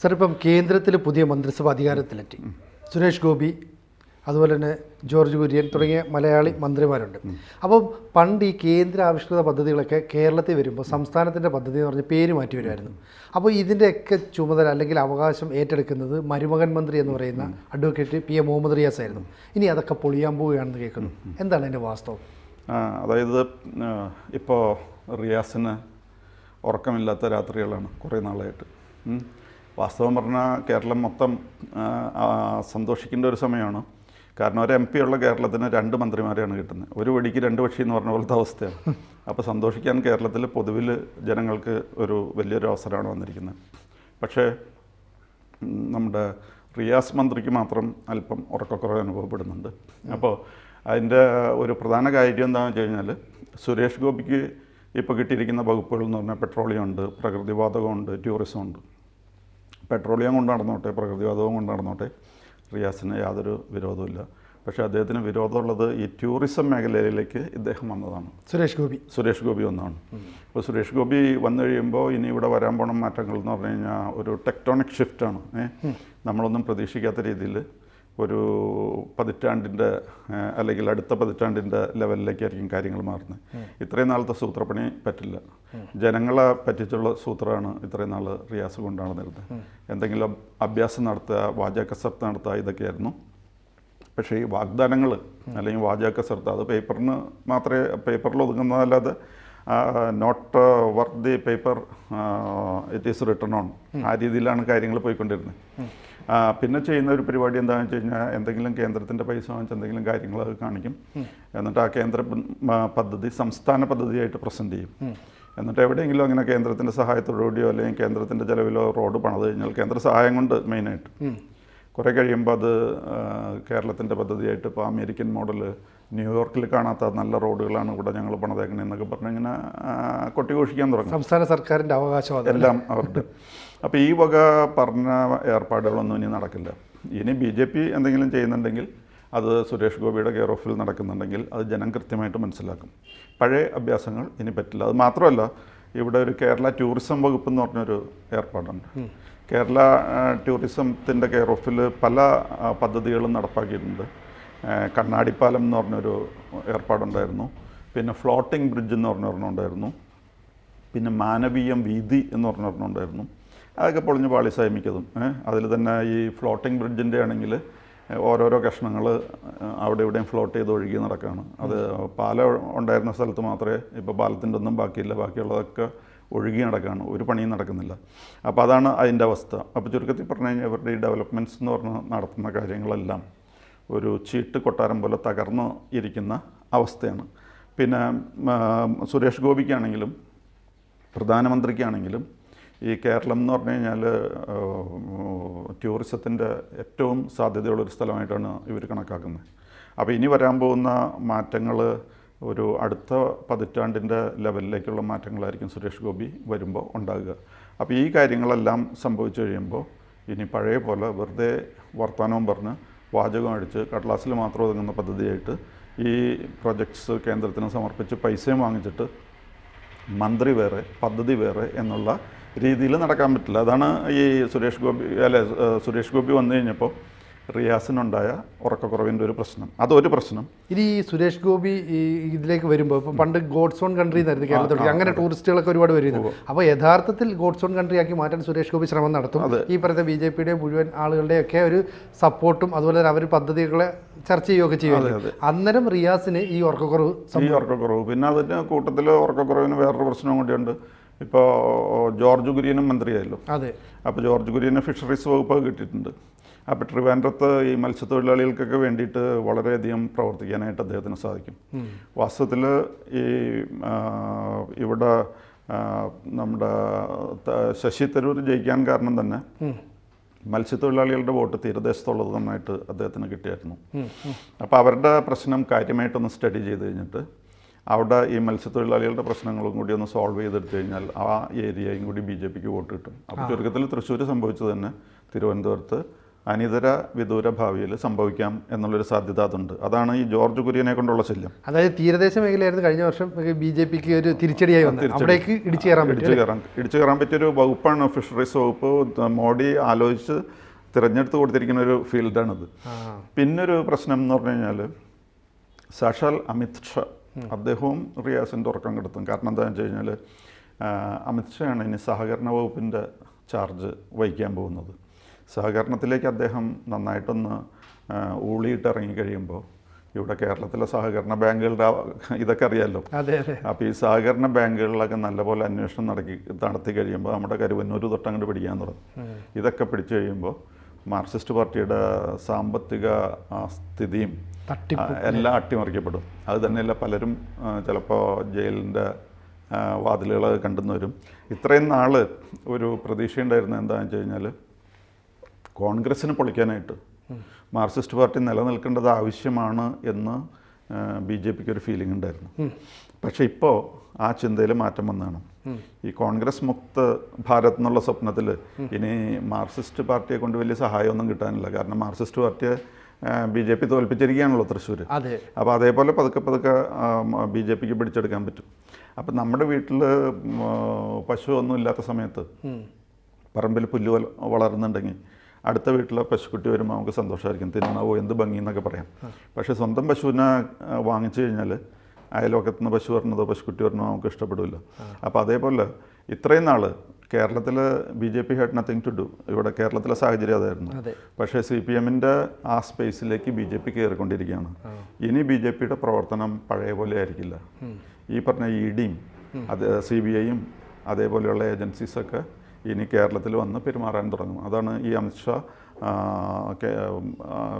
Sir ഇപ്പം കേന്ദ്രത്തിൽ പുതിയ മന്ത്രിസഭ അധികാരത്തിലെത്തി. സുരേഷ് ഗോപി അതുപോലെ തന്നെ ജോർജ് കുര്യൻ തുടങ്ങിയ മലയാളി മന്ത്രിമാരുണ്ട്. അപ്പം പണ്ട് ഈ കേന്ദ്ര ആവിഷ്കൃത പദ്ധതികളൊക്കെ കേരളത്തിൽ വരുമ്പോൾ സംസ്ഥാനത്തിന്റെ പദ്ധതി എന്ന് പറഞ്ഞ് പേര് മാറ്റി വരുമായിരുന്നു. അപ്പോൾ ഇതിന്റെയൊക്കെ ചുമതല അല്ലെങ്കിൽ അവകാശം ഏറ്റെടുക്കുന്നത് മരുമകൻ മന്ത്രി എന്ന് പറയുന്ന advocate P A Muhammad Riyas ആയിരുന്നു. ഇനി അതൊക്കെ പൊളിയാൻ പോവുകയാണെന്ന് കേൾക്കുന്നു. എന്താണ് അതിന്റെ വാസ്തവം? അതായത് ഇപ്പോൾ റിയാസിന് ഉറക്കമില്ലാത്ത രാത്രികളാണ് കുറേ നാളായിട്ട്. വാസ്തവം പറഞ്ഞാൽ കേരളം മൊത്തം സന്തോഷിക്കേണ്ട ഒരു സമയമാണ്. കാരണം ഒരു എം പി ഉള്ള കേരളത്തിന് രണ്ട് മന്ത്രിമാരെയാണ് കിട്ടുന്നത്. ഒരു വെടിക്ക് രണ്ട് പക്ഷി എന്ന് പറഞ്ഞ പോലത്തെ അവസ്ഥയാണ്. അപ്പോൾ സന്തോഷിക്കാൻ കേരളത്തിൽ പൊതുവിൽ ജനങ്ങൾക്ക് ഒരു വലിയൊരു അവസരമാണ് വന്നിരിക്കുന്നത്. പക്ഷേ നമ്മുടെ റിയാസ് മന്ത്രിക്ക് മാത്രം അല്പം ഉറക്കക്കുറവ് അനുഭവപ്പെടുന്നുണ്ട്. അപ്പോൾ അതിന്റെ ഒരു പ്രധാന കാര്യം എന്താണെന്ന് വെച്ച് കഴിഞ്ഞാൽ സുരേഷ് ഗോപിക്ക് ഇപ്പോൾ കിട്ടിയിരിക്കുന്ന വകുപ്പുകൾ എന്ന് പറഞ്ഞാൽ പെട്രോളിയം ഉണ്ട് പ്രകൃതിവാതകമുണ്ട് ടൂറിസം ഉണ്ട്. പെട്രോളിയം കൊണ്ട് നടന്നോട്ടെ പ്രകൃതിവാദവും കൊണ്ട് നടന്നോട്ടെ റിയാസിന് യാതൊരു വിരോധമില്ല പക്ഷേ അദ്ദേഹത്തിന് വിരോധമുള്ളത് ഈ ടൂറിസം മേഖലയിലേക്ക് ഇദ്ദേഹം വന്നതാണ്. സുരേഷ് ഗോപി. സുരേഷ് ഗോപി ഒന്നാണ് അപ്പോൾ സുരേഷ് ഗോപി വന്നു കഴിയുമ്പോൾ ഇനി ഇവിടെ വരാൻ പോണ മാറ്റങ്ങൾ എന്ന് പറഞ്ഞു കഴിഞ്ഞാൽ ഒരു ടെക്ടോണിക് ഷിഫ്റ്റാണ് നമ്മളൊന്നും പ്രതീക്ഷിക്കാത്ത രീതിയിൽ ഒരു പതിറ്റാണ്ടിന്റെ അല്ലെങ്കിൽ അടുത്ത പതിറ്റാണ്ടിന്റെ ലെവലിലേക്കായിരിക്കും കാര്യങ്ങൾ മാറുന്നത്. ഇത്രയും നാളത്തെ സൂത്രപ്പണി പറ്റില്ല. ജനങ്ങളെ പറ്റിച്ചുള്ള സൂത്രമാണ് ഇത്രയും നാൾ റിയാസ് കൊണ്ടാണ് നടന്നത് എന്തെങ്കിലും അഭ്യാസം നടത്തുക വാചക കസർത്ത് നടത്തുക ഇതൊക്കെയായിരുന്നു. പക്ഷേ ഈ വാഗ്ദാനങ്ങൾ അല്ലെങ്കിൽ വാചക കസർത്ത് അത് പേപ്പറിന് മാത്രമേ പേപ്പറിൽ ഒതുങ്ങുന്നതല്ലാതെ not work the paper it is return on ആ രീതിയിലാണ് കാര്യങ്ങൾ പോയിക്കൊണ്ടിരുന്നത്. പിന്നെ ചെയ്യുന്ന ഒരു പരിപാടി എന്താണെന്ന് വെച്ച് കഴിഞ്ഞാൽ എന്തെങ്കിലും കേന്ദ്രത്തിന്റെ പൈസ വാങ്ങിച്ച് എന്തെങ്കിലും കാര്യങ്ങൾ കാണിക്കും. എന്നിട്ട് ആ കേന്ദ്ര പദ്ധതി സംസ്ഥാന പദ്ധതിയായിട്ട് പ്രസന്റ് ചെയ്യും. എന്നിട്ട് എവിടെയെങ്കിലും അങ്ങനെ കേന്ദ്രത്തിന്റെ സഹായത്തോടുകൂടിയോ അല്ലെങ്കിൽ കേന്ദ്രത്തിന്റെ ചിലവിലോ റോഡ് പണിത് കഴിഞ്ഞാൽ കേന്ദ്ര സഹായം കൊണ്ട് മെയിനായിട്ട്. കുറേ കഴിയുമ്പോൾ അത് കേരളത്തിന്റെ പദ്ധതിയായിട്ട് ഇപ്പോൾ അമേരിക്കൻ മോഡൽ ന്യൂയോർക്കിൽ കാണാത്ത നല്ല റോഡുകളാണ് ഇവിടെ ഞങ്ങൾ പണിതേക്കണേ എന്നൊക്കെ പറഞ്ഞ് ഇങ്ങനെ കൊട്ടിഘോഷിക്കാൻ തുടങ്ങും. സംസ്ഥാന സർക്കാരിന്റെ അവകാശം എല്ലാം അവരുടെ. അപ്പോൾ ഈ വക പറഞ്ഞ ഏർപ്പാടുകളൊന്നും ഇനി നടക്കില്ല. ഇനി ബി ജെ പി എന്തെങ്കിലും ചെയ്യുന്നുണ്ടെങ്കിൽ അത് സുരേഷ് ഗോപിയുടെ കെയർ ഓഫിൽ നടക്കുന്നുണ്ടെങ്കിൽ അത് ജനം കൃത്യമായിട്ട് മനസ്സിലാക്കും. പഴയ അഭ്യാസങ്ങൾ ഇനി പറ്റില്ല. അത് മാത്രമല്ല ഇവിടെ ഒരു കേരള ടൂറിസം വകുപ്പ് എന്ന് പറഞ്ഞൊരു ഏർപ്പാടുണ്ട്. കേരള ടൂറിസത്തിന്റെ കെയർ ഓഫിൽ പല പദ്ധതികളും നടപ്പാക്കിയിട്ടുണ്ട്. കണ്ണാടിപ്പാലം എന്ന് പറഞ്ഞൊരു ഏർപ്പാടുണ്ടായിരുന്നു. പിന്നെ ഫ്ലോട്ടിംഗ് ബ്രിഡ്ജ് എന്ന് പറഞ്ഞൊരെണ്ണം ഉണ്ടായിരുന്നു. പിന്നെ മാനവീയം വീതി എന്ന് പറഞ്ഞിട്ടുണ്ടായിരുന്നു അതൊക്കെ പൊളിഞ്ഞ് പാളിസായി മിക്കതും അതിൽ തന്നെ ഈ ഫ്ലോട്ടിംഗ് ബ്രിഡ്ജിന്റെ ആണെങ്കിൽ ഓരോരോ കഷ്ണങ്ങൾ അവിടെ ഇവിടെയും ഫ്ലോട്ട് ചെയ്ത് ഒഴുകി നടക്കുകയാണ് അത് പാലം ഉണ്ടായിരുന്ന സ്ഥലത്ത് മാത്രമേ ഇപ്പോൾ പാലത്തിന്റെ ഒന്നും ബാക്കിയില്ല. ബാക്കിയുള്ളതൊക്കെ ഒഴുകി നടക്കുകയാണ് ഒരു പണിയും നടക്കുന്നില്ല. അപ്പോൾ അതാണ് അതിന്റെ അവസ്ഥ. അപ്പോൾ ചുരുക്കത്തിൽ പറഞ്ഞു കഴിഞ്ഞാൽ ഇവരുടെ ഈ ഡെവലപ്മെന്റ്സ് എന്ന് പറഞ്ഞ് നടത്തുന്ന കാര്യങ്ങളെല്ലാം ഒരു ചീട്ട് കൊട്ടാരം പോലെ തകർന്ന് ഇരിക്കുന്ന അവസ്ഥയാണ്. പിന്നെ സുരേഷ് ഗോപിക്കാണെങ്കിലും പ്രധാനമന്ത്രിക്കാണെങ്കിലും ഈ കേരളം എന്ന് പറഞ്ഞു കഴിഞ്ഞാൽ ടൂറിസത്തിന്റെ ഏറ്റവും സാധ്യതയുള്ളൊരു സ്ഥലമായിട്ടാണ് ഇവർ കണക്കാക്കുന്നത്. അപ്പോൾ ഇനി വരാൻ പോകുന്ന മാറ്റങ്ങൾ ഒരു അടുത്ത പതിറ്റാണ്ടിന്റെ ലെവലിലേക്കുള്ള മാറ്റങ്ങളായിരിക്കും സുരേഷ് ഗോപി വരുമ്പോൾ ഉണ്ടാകുക. അപ്പോൾ ഈ കാര്യങ്ങളെല്ലാം സംഭവിച്ചു കഴിയുമ്പോൾ ഇനി പഴയ പോലെ വെറുതെ വർത്തമാനവും പറഞ്ഞ് വാചകം അടിച്ച് കടലാസിൽ മാത്രം ഒതുങ്ങുന്ന പദ്ധതിയായിട്ട് ഈ പ്രൊജക്ട്സ് കേന്ദ്രത്തിന് സമർപ്പിച്ച് പൈസയും വാങ്ങിച്ചിട്ട് മന്ത്രി വേറെ പദ്ധതി വേറെ എന്നുള്ള രീതിയിൽ നടക്കാൻ പറ്റില്ല. അതാണ് ഈ സുരേഷ് ഗോപി അല്ലെ സുരേഷ് ഗോപി വന്നു കഴിഞ്ഞപ്പോൾ റിയാസിനുണ്ടായ ഉറക്കക്കുറവിന്റെ ഒരു പ്രശ്നം. അതൊരു പ്രശ്നം. ഇനി ഈ സുരേഷ് ഗോപി ഈ ഇതിലേക്ക് വരുമ്പോൾ ഇപ്പം പണ്ട് ഗോഡ്സ് ഓൺ കൺട്രി എന്നായിരുന്നു കേരളത്തിൽ അങ്ങനെ ടൂറിസ്റ്റുകളൊക്കെ ഒരുപാട് വരുന്നു അപ്പോൾ യഥാർത്ഥത്തിൽ ഗോഡ്സ് ഓൺ കൺട്രി ആക്കി മാറ്റാൻ സുരേഷ് ഗോപി ശ്രമം നടത്തും. ഈ പറയുന്ന ബി ജെ പിയുടെ മുഴുവൻ ആളുകളുടെയൊക്കെ ഒരു സപ്പോർട്ടും അതുപോലെ തന്നെ അവർ പദ്ധതികളെ ചർച്ച ചെയ്യുകയൊക്കെ ചെയ്യും അന്നേരം റിയാസിന് ഈ ഉറക്കക്കുറവ് ഈ ഉറക്കക്കുറവ്. പിന്നെ അതിന്റെ കൂട്ടത്തിൽ ഉറക്കക്കുറവിന് വേറൊരു പ്രശ്നം കൂടിയുണ്ട്. ഇപ്പോൾ ജോർജ് കുര്യനും മന്ത്രിയായല്ലോ. അതെ. അപ്പോൾ ജോർജ് കുര്യന് ഫിഷറീസ് വകുപ്പ് കിട്ടിയിട്ടുണ്ട്. അപ്പോൾ ട്രിവാൻഡ്രത്ത് ഈ മത്സ്യത്തൊഴിലാളികൾക്കൊക്കെ വേണ്ടിയിട്ട് വളരെയധികം പ്രവർത്തിക്കാനായിട്ട് അദ്ദേഹത്തിന് സാധിക്കും. വാസ്തവത്തിൽ ഈ ഇവിടെ നമ്മുടെ ശശി തരൂർ ജയിക്കാൻ കാരണം തന്നെ മത്സ്യത്തൊഴിലാളികളുടെ വോട്ട് തീരദേശത്തുള്ളത് നന്നായിട്ട് അദ്ദേഹത്തിന് കിട്ടിയായിരുന്നു. അപ്പോൾ അവരുടെ പ്രശ്നം കാര്യമായിട്ടൊന്ന് സ്റ്റഡി ചെയ്ത് കഴിഞ്ഞിട്ട് അവിടെ ഈ മത്സ്യത്തൊഴിലാളികളുടെ പ്രശ്നങ്ങളും കൂടി ഒന്ന് സോൾവ് ചെയ്തെടുത്തു കഴിഞ്ഞാൽ ആ ഏരിയയും കൂടി ബി ജെ പിക്ക് വോട്ട് കിട്ടും. അപ്പോൾ ചുരുക്കത്തിൽ തൃശ്ശൂർ സംഭവിച്ചത് തന്നെ തിരുവനന്തപുരത്ത് അനിതര വിദൂര ഭാവിയിൽ സംഭവിക്കാം എന്നുള്ളൊരു സാധ്യത അതുണ്ട്. അതാണ് ഈ ജോർജ് കുര്യനെ കൊണ്ടുള്ള ശല്യം. അതായത് തീരദേശ മേഖലയായിരുന്നു കഴിഞ്ഞ വർഷം ബി ജെ പിക്ക് ഒരു തിരിച്ചടിയായി അവിടേക്ക് ഇടിച്ചു കയറാൻ ഇടിച്ചു കയറാൻ ഇടിച്ചു കയറാൻ പറ്റിയൊരു വകുപ്പാണ് ഫിഷറീസ് വകുപ്പ്. മോഡി ആലോചിച്ച് തിരഞ്ഞെടുത്ത് കൊടുത്തിരിക്കുന്ന ഒരു ഫീൽഡാണിത്. പിന്നൊരു പ്രശ്നം എന്ന് പറഞ്ഞു കഴിഞ്ഞാൽ സഷൽ അമിത് ഷാ അദ്ദേഹവും റിയാസിന്റെ ഉറക്കം കെടുത്തും. കാരണം എന്താണെന്ന് വെച്ച് കഴിഞ്ഞാൽ അമിത്ഷായാണ് ഇനി സഹകരണ വകുപ്പിന്റെ ചാർജ് വഹിക്കാൻ പോകുന്നത്. സഹകരണത്തിലേക്ക് അദ്ദേഹം നന്നായിട്ടൊന്ന് ഊളിയിട്ട് ഇറങ്ങിക്കഴിയുമ്പോൾ ഇവിടെ കേരളത്തിലെ സഹകരണ ബാങ്കുകളുടെ ഇതൊക്കെ അറിയാമല്ലോ അപ്പോൾ ഈ സഹകരണ ബാങ്കുകളിലൊക്കെ നല്ലപോലെ അന്വേഷണം നടത്തി നടത്തി കഴിയുമ്പോൾ നമ്മുടെ കരുവന്നൂർ തൊട്ടങ്ങോട്ട് പിടിക്കാൻ തുടങ്ങും. ഇതൊക്കെ പിടിച്ചു കഴിയുമ്പോൾ മാർക്സിസ്റ്റ് പാർട്ടിയുടെ സാമ്പത്തിക സ്ഥിതിയും എല്ലാം അട്ടിമറിക്കപ്പെടും. അത് തന്നെയല്ല പലരും ചിലപ്പോൾ ജയിലിന്റെ വാതിലുകൾ കണ്ടെന്ന് വരും. ഇത്രയും നാൾ ഒരു പ്രതീക്ഷയുണ്ടായിരുന്നത് എന്താണെന്ന് വെച്ച് കഴിഞ്ഞാൽ കോൺഗ്രസ്സിന് പൊളിക്കാനായിട്ട്. മാർക്സിസ്റ്റ് പാർട്ടി നിലനിൽക്കേണ്ടത് ആവശ്യമാണ് എന്ന് ബി ജെ പിക്ക് ഒരു ഫീലിംഗ് ഉണ്ടായിരുന്നു. പക്ഷെ ഇപ്പോൾ ആ ചിന്തയിൽ മാറ്റം വന്നതാണ് ഈ കോൺഗ്രസ് മുക്ത ഭാരത് എന്നുള്ള സ്വപ്നത്തിൽ ഇനി മാർക്സിസ്റ്റ് പാർട്ടിയെ കൊണ്ട് വലിയ സഹായമൊന്നും കിട്ടാനില്ല. കാരണം മാർക്സിസ്റ്റ് പാർട്ടിയെ ബി ജെ പി തോൽപ്പിച്ചിരിക്കുകയാണല്ലോ തൃശ്ശൂർ അപ്പോൾ അതേപോലെ പതുക്കെ പതുക്കെ ബി ജെ പിക്ക് പിടിച്ചെടുക്കാൻ പറ്റും. അപ്പം നമ്മുടെ വീട്ടിൽ പശു ഒന്നും ഇല്ലാത്ത സമയത്ത് പറമ്പിൽ പുല്ല് വളർന്നുണ്ടെങ്കിൽ അടുത്ത വീട്ടിലെ പശുക്കുട്ടി വരുമ്പോൾ നമുക്ക് സന്തോഷമായിരിക്കും തിന്നാവോ? എന്ത് ഭംഗി എന്നൊക്കെ പറയാം. പക്ഷേ സ്വന്തം പശുവിനെ വാങ്ങിച്ചു കഴിഞ്ഞാൽ അയൽവക്കത്തു നിന്ന് പശു വരണതോ പശുക്കുട്ടി വരണതോ നമുക്ക് ഇഷ്ടപ്പെടില്ല അപ്പോൾ അതേപോലെ ഇത്രയും നാൾ കേരളത്തിൽ B J P had nothing to do ഇവിടെ കേരളത്തിലെ സാഹചര്യം അതായിരുന്നു. പക്ഷേ സി പി എമ്മിന്റെ ആ സ്പേസിലേക്ക് ബി ജെ പി കയറിക്കൊണ്ടിരിക്കുകയാണ്. ഇനി ബി ജെ പിയുടെ പ്രവർത്തനം പഴയ പോലെ ആയിരിക്കില്ല. ഈ പറഞ്ഞ ഇ ഡിയും അത് സി ബി ഐയും അതേപോലെയുള്ള ഏജൻസീസൊക്കെ ഇനി കേരളത്തിൽ വന്ന് പെരുമാറാൻ തുടങ്ങും. അതാണ് ഈ അമിത്ഷാ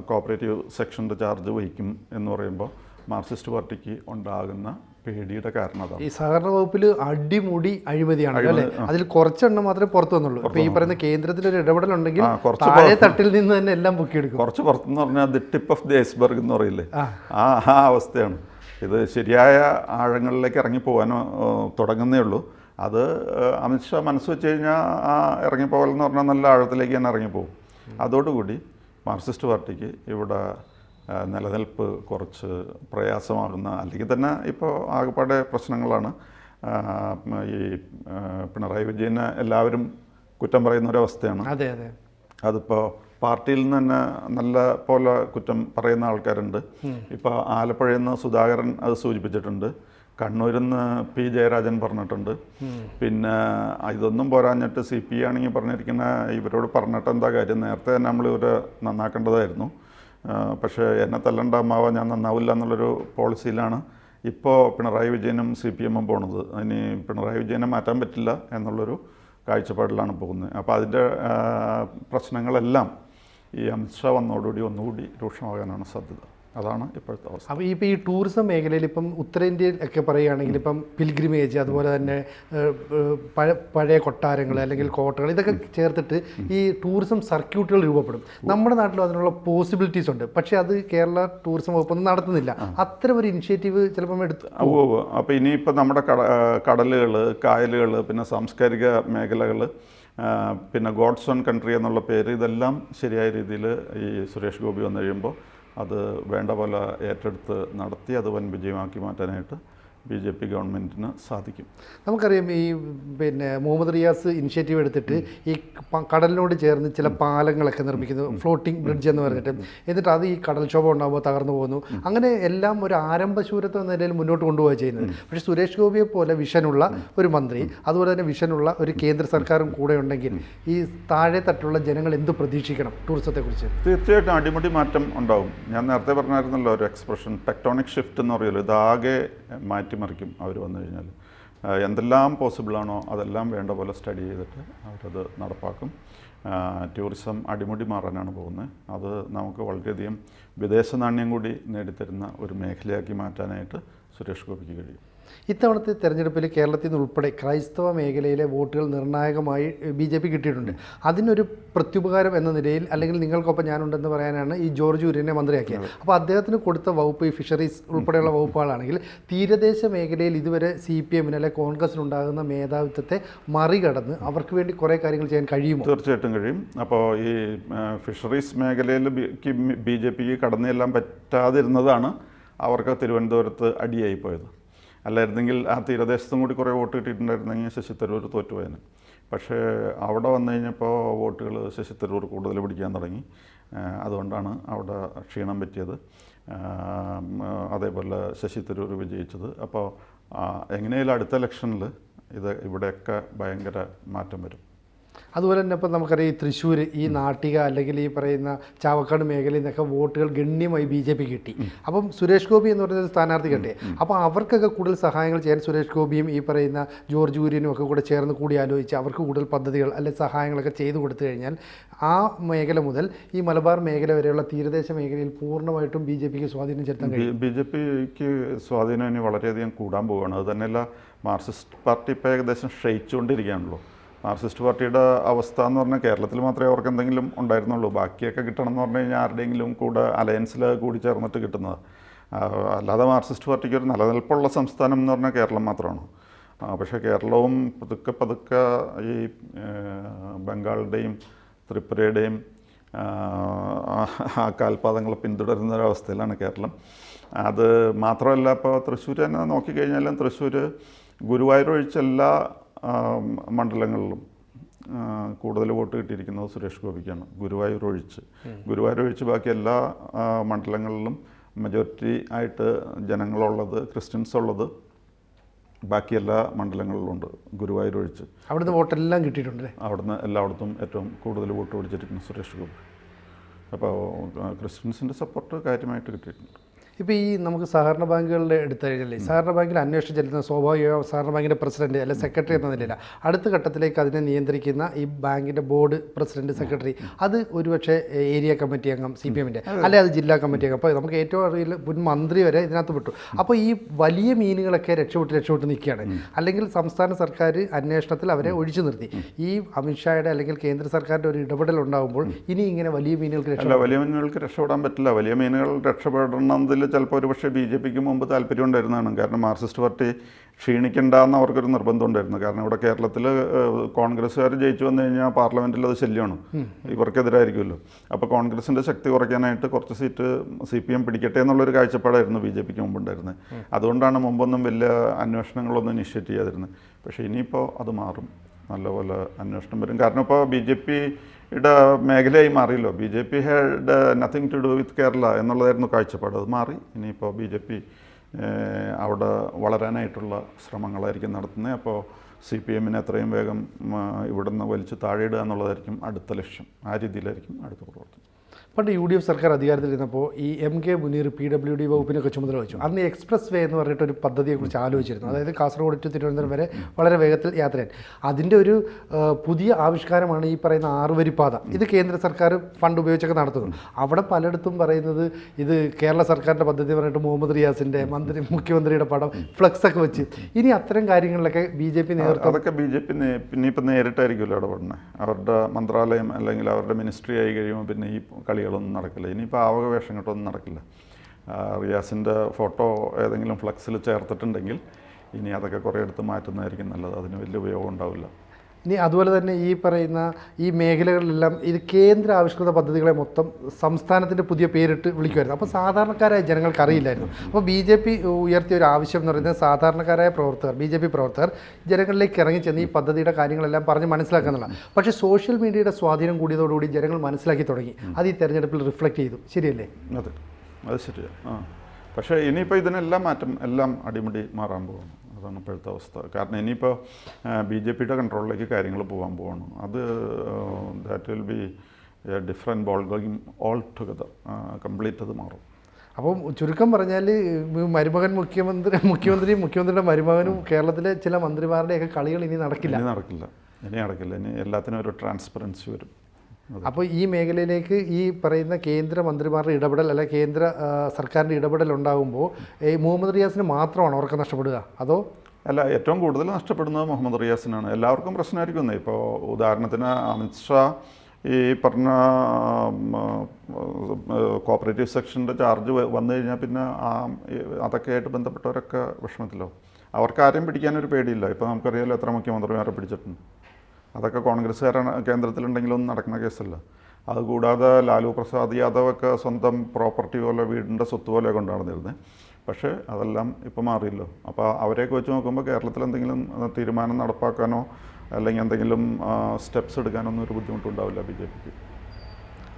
കോപ്പറേറ്റീവ് സെക്ഷന്റെ ചാർജ് വഹിക്കും എന്ന് പറയുമ്പോൾ മാർക്സിസ്റ്റ് പാർട്ടിക്ക് ഉണ്ടാകുന്ന പേടിയുടെ കാരണം അതാണ്. ഈ സഹകരണ വകുപ്പിൽ അടിമുടി അഴിമതിയാണ് അല്ലേ? അതിൽ കുറച്ചെണ്ണം മാത്രമേ പുറത്തു വന്നുള്ളൂ. ഇപ്പൊ ഈ പറയുന്ന കേന്ദ്രത്തിൽ ഒരു ഇടപെടലുണ്ടെങ്കിൽ ഉണ്ടെങ്കിൽ താഴെ തട്ടിൽ നിന്ന് തന്നെ എല്ലാം എടുക്കും കുറച്ച് പുറത്തെന്ന് പറഞ്ഞാൽ the tip of the iceberg എന്ന് പറയില്ലേ. ആ. ആ അവസ്ഥയാണ്. ഇത് ശരിയായ ആഴങ്ങളിലേക്ക് ഇറങ്ങി പോകാനോ തുടങ്ങുന്നേ ഉള്ളൂ. അത് അമിത്ഷാ മനസ്സ് വെച്ച് കഴിഞ്ഞാൽ ആ ഇറങ്ങിപ്പോകൽ എന്ന് പറഞ്ഞാൽ നല്ല ആഴത്തിലേക്ക് തന്നെ ഇറങ്ങിപ്പോകും അതോടുകൂടി മാർക്സിസ്റ്റ് പാർട്ടിക്ക് ഇവിടെ നിലനിൽപ്പ് കുറച്ച് പ്രയാസമാകുന്ന അല്ലെങ്കിൽ തന്നെ ഇപ്പോൾ ആകെപ്പാടെ പ്രശ്നങ്ങളാണ്. ഈ പിണറായി വിജയനെ എല്ലാവരും കുറ്റം പറയുന്ന ഒരവസ്ഥയാണ്. അതെ അതെ. അതിപ്പോൾ പാർട്ടിയിൽ നിന്ന് തന്നെ നല്ല പോലെ കുറ്റം പറയുന്ന ആൾക്കാരുണ്ട്. ഇപ്പോൾ ആലപ്പുഴയിൽ നിന്ന് സുധാകരൻ അത് സൂചിപ്പിച്ചിട്ടുണ്ട്. കണ്ണൂരിൽ നിന്ന് പി ജയരാജൻ പറഞ്ഞിട്ടുണ്ട്. പിന്നെ ഇതൊന്നും പോരാഞ്ഞിട്ട് സി പി ആണെങ്കിൽ പറഞ്ഞിരിക്കുന്ന ഇവരോട് പറഞ്ഞിട്ട് എന്താ കാര്യം? നേരത്തെ തന്നെ നമ്മൾ ഇവരെ നന്നാക്കേണ്ടതായിരുന്നു. പക്ഷേ എന്നെ തല്ലണ്ട അമ്മാവ ഞാൻ നന്നാവില്ല എന്നുള്ളൊരു പോളിസിയിലാണ് ഇപ്പോൾ പിണറായി വിജയനും സി പി എമ്മും പോണത്. അതിന് പിണറായി വിജയനെ മാറ്റാൻ പറ്റില്ല എന്നുള്ളൊരു കാഴ്ചപ്പാടിലാണ് പോകുന്നത്. അപ്പോൾ അതിന്റെ പ്രശ്നങ്ങളെല്ലാം ഈ അമിത്ഷാ വന്നതോടുകൂടി ഒന്നുകൂടി രൂക്ഷമാകാനാണ് സാധ്യത. അതാണ് ഇപ്പോഴത്തെ അവസ്ഥ. അപ്പോൾ ഇപ്പോൾ ഈ ടൂറിസം മേഖലയിൽ ഇപ്പം ഉത്തരേന്ത്യയിൽ ഒക്കെ പറയുകയാണെങ്കിൽ ഇപ്പം പിൽഗ്രിമേജ് അതുപോലെ തന്നെ പഴയ കൊട്ടാരങ്ങൾ അല്ലെങ്കിൽ കോട്ടകൾ ഇതൊക്കെ ചേർത്തിട്ട് ഈ ടൂറിസം സർക്യൂട്ടുകൾ രൂപപ്പെടും. നമ്മുടെ നാട്ടിലും അതിനുള്ള പോസിബിലിറ്റീസ് ഉണ്ട്. പക്ഷേ അത് കേരള ടൂറിസം വകുപ്പൊന്നും നടത്തുന്നില്ല. അത്തരം ഒരു ഇനിഷ്യേറ്റീവ് ചിലപ്പം എടുത്ത് ഓ അപ്പോൾ ഇനിയിപ്പോൾ നമ്മുടെ കട കടലുകൾ കായലുകൾ പിന്നെ സാംസ്കാരിക മേഖലകൾ പിന്നെ ഗോഡ്സ് ഓൺ കൺട്രി എന്നുള്ള പേര് ഇതെല്ലാം ശരിയായ രീതിയിൽ ഈ സുരേഷ് ഗോപി വന്നു കഴിയുമ്പോൾ അത് വേണ്ട പോലെ ഏറ്റെടുത്ത് നടത്തി അത് വൻ വിജയമാക്കി മാറ്റാനായിട്ട് ബി ജെ പി ഗവൺമെന്റിന് സാധിക്കും. നമുക്കറിയാം ഈ പിന്നെ മുഹമ്മദ് റിയാസ് ഇനിഷ്യേറ്റീവ് എടുത്തിട്ട് ഈ കടലിനോട് ചേർന്ന് ചില പാലങ്ങളൊക്കെ നിർമ്മിക്കുന്നു. ഫ്ലോട്ടിംഗ് ബ്രിഡ്ജ് എന്ന് പറഞ്ഞിട്ട്. എന്നിട്ട് അത് ഈ കടൽക്ഷോഭം ഉണ്ടാകുമ്പോൾ തകർന്നു പോകുന്നു. അങ്ങനെ എല്ലാം ഒരു ആരംഭശൂരത്വം എന്ന നിലയിൽ മുന്നോട്ട് കൊണ്ടുപോവുക ചെയ്യുന്നത്. പക്ഷേ സുരേഷ് ഗോപിയെ പോലെ വിഷനുള്ള ഒരു മന്ത്രി അതുപോലെ തന്നെ വിഷനുള്ള ഒരു കേന്ദ്ര സർക്കാരും കൂടെ ഉണ്ടെങ്കിൽ ഈ താഴെ തട്ടുള്ള ജനങ്ങൾ എന്ത് പ്രതീക്ഷിക്കണം ടൂറിസത്തെക്കുറിച്ച്? തീർച്ചയായിട്ടും അടിമുടി മാറ്റം ഉണ്ടാവും. ഞാൻ നേരത്തെ പറഞ്ഞായിരുന്നല്ലോ ഒരു എക്സ്പ്രഷൻ ടെക്ടോണിക് ഷിഫ്റ്റ് എന്ന് പറയുമല്ലോ ഇതാകെ മാറ്റിമറിക്കും അവർ വന്നു കഴിഞ്ഞാൽ എന്തെല്ലാം പോസിബിളാണോ അതെല്ലാം വേണ്ട പോലെ സ്റ്റഡി ചെയ്തിട്ട് അവരത് നടപ്പാക്കും. ടൂറിസം അടിമുടി മാറാനാണ് പോകുന്നത്. അത് നമുക്ക് വളരെയധികം വിദേശ നാണ്യം കൂടി നേടിത്തരുന്ന ഒരു മേഖലയാക്കി മാറ്റാനായിട്ട് സുരേഷ് ഗോപിക്ക് കഴിയും. ഇത്തവണത്തെ തെരഞ്ഞെടുപ്പിൽ കേരളത്തിൽ നിന്ന് ഉൾപ്പെടെ ക്രൈസ്തവ മേഖലയിലെ വോട്ടുകൾ നിർണായകമായി ബി ജെ പി കിട്ടിയിട്ടുണ്ട്. അതിനൊരു പ്രത്യുപകാരം എന്ന നിലയിൽ അല്ലെങ്കിൽ നിങ്ങൾക്കൊപ്പം ഞാനുണ്ടെന്ന് പറയാനാണ് ഈ ജോർജ് കുര്യനെ മന്ത്രിയാക്കിയത്. അപ്പോൾ അദ്ദേഹത്തിന് കൊടുത്ത വകുപ്പ് ഈ ഫിഷറീസ് ഉൾപ്പെടെയുള്ള വകുപ്പുകളാണെങ്കിൽ തീരദേശ മേഖലയിൽ ഇതുവരെ സി പി എമ്മിന് അല്ലെങ്കിൽ കോൺഗ്രസിനുണ്ടാകുന്ന മേധാവിത്വത്തെ മറികടന്ന് അവർക്ക് വേണ്ടി കുറേ കാര്യങ്ങൾ ചെയ്യാൻ കഴിയുമോ? തീർച്ചയായിട്ടും കഴിയും. അപ്പോൾ ഈ ഫിഷറീസ് മേഖലയിൽ ബി ജെ പിക്ക് കടന്നെല്ലാം പറ്റാതിരുന്നതാണ് അവർക്ക് തിരുവനന്തപുരത്ത് അടിയായി പോയത്. അല്ലായിരുന്നെങ്കിൽ ആ തീരദേശത്തും കൂടി കുറേ വോട്ട് കിട്ടിയിട്ടുണ്ടായിരുന്നെങ്കിൽ ശശി തരൂർ തോറ്റുപോയെന്ന് പക്ഷേ അവിടെ വന്നു കഴിഞ്ഞപ്പോൾ വോട്ടുകൾ ശശി തരൂർ കൂടുതൽ പിടിക്കാൻ തുടങ്ങി. അതുകൊണ്ടാണ് അവിടെ ക്ഷീണം പറ്റിയത്. അതേപോലെ ശശി തരൂർ വിജയിച്ചത്. അപ്പോൾ എങ്ങനെയാലും അടുത്ത ഇലക്ഷനിൽ ഇത് ഇവിടെയൊക്കെ ഭയങ്കര മാറ്റം വരും. അതുപോലെ തന്നെ ഇപ്പം നമുക്കറിയാം ഈ തൃശ്ശൂർ ഈ നാട്ടിക അല്ലെങ്കിൽ ഈ പറയുന്ന ചാവക്കാട് മേഖലയിൽ നിന്നൊക്കെ വോട്ടുകൾ ഗണ്യമായി ബി ജെ പി കിട്ടി. അപ്പം സുരേഷ് ഗോപി എന്ന് പറയുന്ന സ്ഥാനാർത്ഥി കിട്ടി അപ്പോൾ അവർക്കൊക്കെ കൂടുതൽ സഹായങ്ങൾ ചെയ്യാൻ സുരേഷ് ഗോപിയും ഈ പറയുന്ന ജോർജ് കുര്യനും ഒക്കെ കൂടെ ചേർന്ന് കൂടി ആലോചിച്ച് അവർക്ക് കൂടുതൽ പദ്ധതികൾ അല്ലെങ്കിൽ സഹായങ്ങളൊക്കെ ചെയ്തു കൊടുത്തു കഴിഞ്ഞാൽ ആ മേഖല മുതൽ ഈ മലബാർ മേഖല വരെയുള്ള തീരദേശ മേഖലയിൽ പൂർണമായിട്ടും ബി ജെ പിക്ക് സ്വാധീനം ചെലുത്താൻ കഴിയും. ബി ജെ പിക്ക് സ്വാധീനം ഇനി വളരെയധികം കൂടാൻ പോവുകയാണ്. അത് തന്നെയല്ല മാർക്സിസ്റ്റ് പാർട്ടി ഇപ്പോൾ ഏകദേശം ക്ഷയിച്ചുകൊണ്ടിരിക്കുകയാണല്ലോ. മാർക്സിസ്റ്റ് പാർട്ടിയുടെ അവസ്ഥ എന്ന് പറഞ്ഞാൽ കേരളത്തിൽ മാത്രമേ അവർക്ക് എന്തെങ്കിലും ഉണ്ടായിരുന്നുള്ളൂ. ബാക്കിയൊക്കെ കിട്ടണം എന്ന് പറഞ്ഞു കഴിഞ്ഞാൽ ആരുടെയെങ്കിലും കൂടെ അലയൻസിൽ കൂടി ചേർന്നിട്ട് കിട്ടുന്നത്. അല്ലാതെ മാർക്സിസ്റ്റ് പാർട്ടിക്ക് ഒരു നിലനിൽപ്പുള്ള സംസ്ഥാനം എന്ന് പറഞ്ഞാൽ കേരളം മാത്രമാണ്. പക്ഷേ കേരളവും പതുക്കെ പതുക്കെ ഈ ബംഗാളുടെയും ത്രിപുരയുടെയും ആ കാൽപാദങ്ങളെ പിന്തുടരുന്ന ഒരവസ്ഥയിലാണ് കേരളം. അത് മാത്രമല്ല ഇപ്പോൾ തൃശ്ശൂർ തന്നെ നോക്കിക്കഴിഞ്ഞാലും തൃശ്ശൂർ ഗുരുവായൂർ ഒഴിച്ച എല്ലാ മണ്ഡലങ്ങളിലും കൂടുതൽ വോട്ട് കിട്ടിയിരിക്കുന്നത് സുരേഷ് ഗോപിക്കാണ്. ഗുരുവായൂർ ഒഴിച്ച്. ഗുരുവായൂർ ഒഴിച്ച് ബാക്കി എല്ലാ മണ്ഡലങ്ങളിലും മെജോറിറ്റി ആയിട്ട് ജനങ്ങളുള്ളത് ക്രിസ്ത്യൻസ് ഉള്ളത് ബാക്കി എല്ലാ മണ്ഡലങ്ങളിലും ഉണ്ട് ഗുരുവായൂർ ഒഴിച്ച്. അവിടുന്ന് വോട്ടെല്ലാം കിട്ടിയിട്ടുണ്ട് അല്ലേ? അവിടുന്ന് എല്ലായിടത്തും ഏറ്റവും കൂടുതൽ വോട്ട് പിടിച്ചിരിക്കുന്ന സുരേഷ് ഗോപി. അപ്പോൾ ക്രിസ്ത്യൻസിന്റെ സപ്പോർട്ട് കാര്യമായിട്ട് കിട്ടിയിട്ടുണ്ട്. ഇപ്പോൾ ഈ നമുക്ക് സഹകരണ ബാങ്കുകളുടെ എടുത്തു കഴിഞ്ഞാൽ സഹകരണ ബാങ്കിൽ അന്വേഷണം ചെല്ലുന്ന സ്വാഭാവിക സഹകരണ ബാങ്കിന്റെ പ്രസിഡന്റ് അല്ലെ സെക്രട്ടറി എന്ന നിലയില്ല അടുത്ത ഘട്ടത്തിലേക്ക് അതിനെ നിയന്ത്രിക്കുന്ന ഈ ബാങ്കിന്റെ ബോർഡ് പ്രസിഡന്റ് സെക്രട്ടറി അത് ഒരുപക്ഷെ ഏരിയ കമ്മിറ്റി അംഗം സി പി എമ്മിന്റെ അല്ലെ അത് ജില്ലാ കമ്മിറ്റി അംഗം. അപ്പോൾ നമുക്ക് ഏറ്റവും അറിയില്ല മുൻ മന്ത്രി വരെ ഇതിനകത്ത് വിട്ടു അപ്പോൾ ഈ വലിയ മീനുകളൊക്കെ രക്ഷപ്പെട്ട് രക്ഷപ്പെട്ട് നിൽക്കുകയാണ്. അല്ലെങ്കിൽ സംസ്ഥാന സർക്കാർ അന്വേഷണത്തിൽ അവരെ ഒഴിച്ചു നിർത്തി. ഈ അമിത്ഷായുടെ അല്ലെങ്കിൽ കേന്ദ്ര സർക്കാരിന്റെ ഒരു ഇടപെടൽ ഉണ്ടാകുമ്പോൾ ഇനി ഇങ്ങനെ വലിയ മീനുകൾക്ക് രക്ഷപ്പെടാൻ വലിയ മീനുകൾക്ക് രക്ഷപ്പെടാൻ പറ്റില്ല. വലിയ മീനുകൾ രക്ഷപ്പെടണമെന്നതിൽ ചിലപ്പോൾ ഒരു പക്ഷേ ബി ജെ പിക്ക് മുമ്പ് താല്പര്യം ഉണ്ടായിരുന്നതാണ്. കാരണം മാർക്സിസ്റ്റ് പാർട്ടി ക്ഷീണിക്കണ്ടെന്ന് അവർക്കൊരു നിർബന്ധം ഉണ്ടായിരുന്നു. കാരണം ഇവിടെ കേരളത്തിൽ കോൺഗ്രസ്സുകാർ ജയിച്ചു വന്നു കഴിഞ്ഞാൽ പാർലമെന്റിൽ അത് ശല്യമാണ് ഇവർക്കെതിരായിരിക്കുമല്ലോ. അപ്പോൾ കോൺഗ്രസിന്റെ ശക്തി കുറയ്ക്കാനായിട്ട് കുറച്ച് സീറ്റ് സി പി എം പിടിക്കട്ടെ എന്നുള്ളൊരു കാഴ്ചപ്പാടായിരുന്നു ബി ജെ പിക്ക് മുമ്പുണ്ടായിരുന്നത് അതുകൊണ്ടാണ് മുമ്പൊന്നും വലിയ അന്വേഷണങ്ങളൊന്നും ഇനിഷ്യേറ്റ് ചെയ്യാതിരുന്നത് പക്ഷേ ഇനിയിപ്പോൾ അത് മാറും. നല്ലപോലെ അന്വേഷണം വരും. കാരണം ഇപ്പോൾ ബി ജെ പിയുടെ മേഖലയായി മാറിയല്ലോ. B J P had nothing to do with Kerala എന്നുള്ളതായിരുന്നു കാഴ്ചപ്പാട്. അത് മാറി. ഇനിയിപ്പോൾ ബി ജെ പി അവിടെ വളരാനായിട്ടുള്ള ശ്രമങ്ങളായിരിക്കും നടത്തുന്നത്. അപ്പോൾ സി പി എമ്മിനെ എത്രയും വേഗം ഇവിടുന്ന് വലിച്ച് താഴെയിടുക എന്നുള്ളതായിരിക്കും അടുത്ത ലക്ഷ്യം. ആ രീതിയിലായിരിക്കും അടുത്ത പ്രവർത്തനം. പണ്ട് യു ഡി എഫ് സർക്കാർ അധികാരത്തിലിരുന്നപ്പോൾ ഈ M K Muneer P W D വകുപ്പിനൊക്കെ ചുമതല വെച്ചു അന്ന് എക്സ്പ്രസ് വേ എന്ന് പറഞ്ഞിട്ട് ഒരു പദ്ധതിയെക്കുറിച്ച് ആലോചിച്ചിരുന്നു. അതായത് കാസർഗോഡ് ടു തിരുവനന്തപുരം വരെ വളരെ വേഗത്തിൽ യാത്ര ചെയ്യാൻ അതിന്റെ ഒരു പുതിയ ആവിഷ്കാരമാണ് ഈ പറയുന്ന ആറുവരിപ്പാത. ഇത് കേന്ദ്ര സർക്കാർ ഫണ്ട് ഉപയോഗിച്ചൊക്കെ നടത്തുന്നു. അവിടെ പലയിടത്തും പറയുന്നത് ഇത് കേരള സർക്കാരിന്റെ പദ്ധതി പറഞ്ഞിട്ട് മുഹമ്മദ് റിയാസിന്റെ മന്ത്രി മുഖ്യമന്ത്രിയുടെ പടം ഫ്ലക്സ് ഒക്കെ വെച്ച്. ഇനി അത്തരം കാര്യങ്ങളിലൊക്കെ ബി ജെ പി നേതൃത്വം അതൊക്കെ ബി ജെ പി പിന്നെ ഇപ്പം നേരിട്ടായിരിക്കുമല്ലോ അവിടെ പറഞ്ഞത് അവരുടെ മന്ത്രാലയം അല്ലെങ്കിൽ അവരുടെ മിനിസ്ട്രി ആയി കഴിയുമ്പോൾ പിന്നെ ഈ കളികളൊന്നും നടക്കില്ല. ഇനിയിപ്പോൾ ആവക വേഷം കെട്ടൊന്നും നടക്കില്ല. റിയാസിന്റെ ഫോട്ടോ ഏതെങ്കിലും ഫ്ലക്സിൽ ചേർത്തിട്ടുണ്ടെങ്കിൽ ഇനി അതൊക്കെ കുറേ എടുത്ത് മാറ്റുന്നതായിരിക്കും നല്ലത്. അതിന് വലിയ ഉപയോഗം ഉണ്ടാവില്ല. ഇനി അതുപോലെ തന്നെ ഈ പറയുന്ന ഈ മേഖലകളിലെല്ലാം ഇത് കേന്ദ്ര ആവിഷ്കൃത പദ്ധതികളെ മൊത്തം സംസ്ഥാനത്തിന്റെ പുതിയ പേരിട്ട് വിളിക്കുമായിരുന്നു. അപ്പോൾ സാധാരണക്കാരായ ജനങ്ങൾക്ക് അറിയില്ലായിരുന്നു. അപ്പോൾ ബി ജെ പി ഉയർത്തിയ ഒരു ആവശ്യം എന്ന് പറയുന്നത് സാധാരണക്കാരായ പ്രവർത്തകർ ബി ജെ പി പ്രവർത്തകർ ജനങ്ങളിലേക്ക് ഇറങ്ങി ചെന്ന് ഈ പദ്ധതിയുടെ കാര്യങ്ങളെല്ലാം പറഞ്ഞ് മനസ്സിലാക്കുന്നുള്ള പക്ഷേ സോഷ്യൽ മീഡിയയുടെ സ്വാധീനം കൂടിയതോടുകൂടി ജനങ്ങൾ മനസ്സിലാക്കി തുടങ്ങി. അത് ഈ തെരഞ്ഞെടുപ്പിൽ റിഫ്ലക്റ്റ് ചെയ്തു. ശരിയല്ലേ? അതെ. അത് ശരിയാണ് പക്ഷേ ഇനിയിപ്പോൾ ഇതിനെല്ലാം മാറ്റം എല്ലാം അടിമുടി മാറാൻ പോകുന്നു. അതാണ് ഇപ്പോഴത്തെ അവസ്ഥ. കാരണം ഇനിയിപ്പോൾ ബി ജെ പിയുടെ കൺട്രോളിലേക്ക് കാര്യങ്ങൾ പോകാൻ പോവാണ്. അത് that will be different ball game all together complete അത് മാറും. അപ്പം ചുരുക്കം പറഞ്ഞാൽ മരുമകൻ മുഖ്യമന്ത്രി മുഖ്യമന്ത്രിയും മുഖ്യമന്ത്രിയുടെ മരുമകനും കേരളത്തിലെ ചില മന്ത്രിമാരുടെയൊക്കെ കളികൾ ഇനി നടക്കില്ല. ഇനി നടക്കില്ല. ഇനി നടക്കില്ല. ഇനി എല്ലാത്തിനും ഒരു ട്രാൻസ്പെറൻസി വരും. അപ്പോൾ ഈ മേഖലയിലേക്ക് ഈ പറയുന്ന കേന്ദ്ര മന്ത്രിമാരുടെ ഇടപെടൽ അല്ലെ കേന്ദ്ര സർക്കാരിന്റെ ഇടപെടൽ ഉണ്ടാകുമ്പോൾ ഈ മുഹമ്മദ് റിയാസിന് മാത്രമാണ് അവർക്ക് നഷ്ടപ്പെടുക? അതോ? അല്ല ഏറ്റവും കൂടുതൽ നഷ്ടപ്പെടുന്നത് മുഹമ്മദ് റിയാസിനാണ്. എല്ലാവർക്കും പ്രശ്നമായിരിക്കും ഇപ്പോൾ ഉദാഹരണത്തിന് അമിത്ഷാ ഈ പറഞ്ഞ കോപ്പറേറ്റീവ് സെക്ഷന്റെ ചാർജ് വന്നു കഴിഞ്ഞാൽ പിന്നെ ആ അതൊക്കെ ആയിട്ട് ബന്ധപ്പെട്ടവരൊക്കെ വിഷമത്തിലാവും. അവർക്ക് ആരെയും പിടിക്കാനൊരു പേടിയില്ല. ഇപ്പോൾ നമുക്കറിയാലോ എത്ര മുഖ്യമന്ത്രിമാരെ പിടിച്ചിട്ടുണ്ട്. അതൊക്കെ കോൺഗ്രസ്സുകാരാണ് കേന്ദ്രത്തിലുണ്ടെങ്കിലൊന്നും നടക്കുന്ന കേസല്ല. അതുകൂടാതെ ലാലു പ്രസാദ് യാദവ് ഒക്കെ സ്വന്തം പ്രോപ്പർട്ടി പോലെ വീടിന്റെ സ്വത്ത് പോലെ കൊണ്ട് നടന്നിരുന്നത് പക്ഷേ അതെല്ലാം ഇപ്പോൾ മാറിയല്ലോ. അപ്പോൾ അവരെയൊക്കെ വെച്ച് നോക്കുമ്പോൾ കേരളത്തിൽ എന്തെങ്കിലും തീരുമാനം നടപ്പാക്കാനോ അല്ലെങ്കിൽ എന്തെങ്കിലും സ്റ്റെപ്സ് എടുക്കാനോ ഒന്നും ഒരു ബുദ്ധിമുട്ടുണ്ടാവില്ല ബി ജെ പിക്ക്.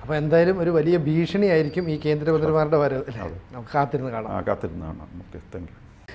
അപ്പോൾ എന്തായാലും ഒരു വലിയ ഭീഷണിയായിരിക്കും ഈ കേന്ദ്രമന്ത്രിമാരുടെ വരവ്. കാത്തിരുന്ന് നമുക്ക് കാത്തിരുന്ന് കാണാം. Okay thank you.